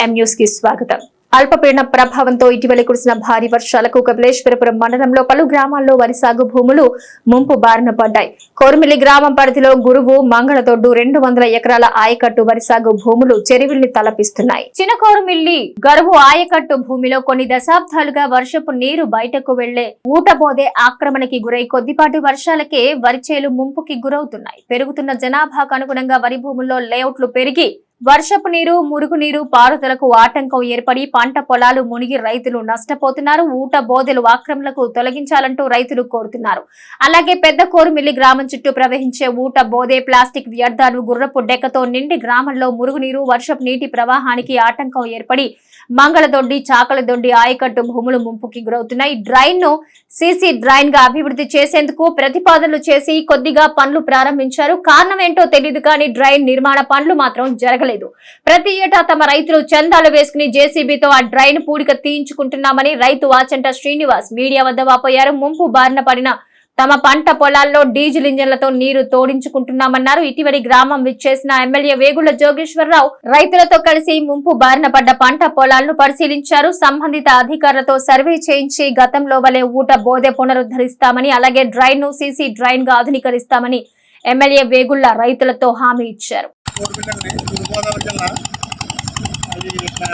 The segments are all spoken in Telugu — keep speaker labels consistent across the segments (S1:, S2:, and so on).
S1: కి స్వాగతం. అల్పపీడన ప్రభావంతో ఇటీవల కురిసిన భారీ వర్షాలకు కపిలేశ్వరపురం మండలంలో పలు గ్రామాల్లో వరి సాగు భూములు ముంపు బారిన పడ్డాయి. కోరుమిల్లి గ్రామం పరిధిలో గురువు మంగళదొడ్డు రెండు వందల ఎకరాల ఆయకట్టు వరి సాగు భూములు చెరువుల్ని తలపిస్తున్నాయి. చిన్న కోరుమిల్లి గరువు ఆయకట్టు భూమిలో కొన్ని దశాబ్దాలుగా వర్షపు నీరు బయటకు వెళ్ళే ఊటబోదే ఆక్రమణకి గురై కొద్దిపాటి వర్షాలకే వరి చేలు ముంపుకి గురవుతున్నాయి. పెరుగుతున్న జనాభాకు అనుగుణంగా వరి భూముల్లో లేఅవుట్లు పెరిగి వర్షపు నీరు మురుగునీరు పారుదలకు ఆటంకం ఏర్పడి పంట పొలాలు మునిగి రైతులు నష్టపోతున్నారు. ఊట బోధెలు ఆక్రమణలకు తొలగించాలంటూ రైతులు కోరుతున్నారు. అలాగే పెద్ద కోరుమిల్లి గ్రామం చుట్టూ ప్రవహించే ఊట బోధే ప్లాస్టిక్ వ్యర్థాలు గుర్రపు డెక్కతో నిండి గ్రామంలో మురుగునీరు వర్షపు నీటి ప్రవాహానికి ఆటంకం ఏర్పడి మంగళదొడ్డి చాకలదొడ్డి ఆయకట్టు భూములు ముంపుకి గురవుతున్నాయి. డ్రైన్ను సీసీ డ్రైన్గా అభివృద్ధి చేసేందుకు ప్రతిపాదనలు చేసి కొద్దిగా పనులు ప్రారంభించారు. కారణం ఏంటో తెలియదు కానీ డ్రైన్ నిర్మాణ పనులు మాత్రం జరగలేదు. ప్రతి ఏటా తమ రైతులు చందాలు వేసుకుని జేసీబీతో ఆ డ్రైన్ పూడిక తీయించుకుంటున్నామని రైతు వాచంట శ్రీనివాస్ మీడియా వద్ద వాపోయారు. ముంపు బారిన పడిన తమ పంట పొలాల్లో డీజిల్ ఇంజన్లతో నీరు తోడించుకుంటున్నామన్నారు. ఇటీవలి గ్రామం విచ్చేసిన ఎమ్మెల్యే వేగుళ్ళ జోగేశ్వరరావు రైతులతో కలిసి ముంపు బారిన పడ్డ పంట పొలాలను పరిశీలించారు. సంబంధిత అధికారులతో సర్వే చేయించి గతంలో వలె ఊట బోధె పునరుద్ధరిస్తామని అలాగే డ్రైన్ను సీసీ డ్రైన్గా ఆధునీకరిస్తామని ఎమ్మెల్యే వేగుళ్ళ రైతులతో హామీ ఇచ్చారు.
S2: తూర్పుగోదావరి జిల్లా అది ఇట్లా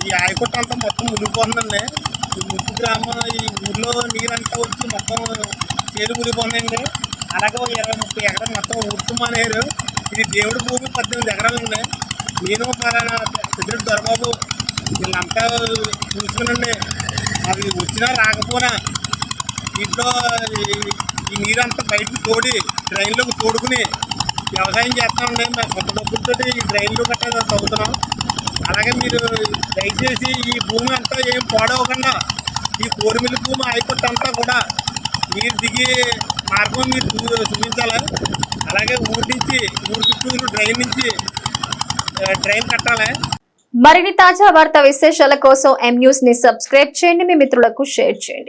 S2: ఈ ఆయకుట్ట అంతా మొత్తం మునిగిపోతుందండి ఈ ముప్పు గ్రామం ఈ ఊర్లో నీరంతా వచ్చి మొత్తం చేలు మునిగిపోతుందండి అలాగే ఒక ఇరవై ముప్పై ఎకరాలు మొత్తం ఉట్టుమానేరు ఇది దేవుడి భూమి పద్దెనిమిది ఎకరాలు ఉంది నేను పలానా పెద్దడు దొరబాబు వీళ్ళంతా చూసుకునండి. అవి వచ్చినా రాకపోయినా ఇంట్లో ఈ- నీరంతా బయటకు తోడి ట్రైన్లోకి తోడుకుని వ్యవసాయం చేస్తామండి మేము కొత్త డబ్బులతో ఈ డ్రైన్లు గట్రా చదువుతున్నాం అలాగే మీరు దయచేసి ఈ భూమి అంతా ఏం పాడవకుండా ఈ కోరిమిల్లి భూమి అయిపోతే అంతా కూడా మీరు దిగి మార్గం మీరు చూపించాలి? అలాగే ఊరి నుంచి ఊరి చుట్టూరు డ్రైన్ నుంచి డ్రైన్ కట్టాలి?
S1: మరిన్ని తాజా వార్తా విశేషాల కోసం ఎం న్యూస్ని సబ్స్క్రైబ్ చేయండి. మీ మిత్రులకు షేర్ చేయండి.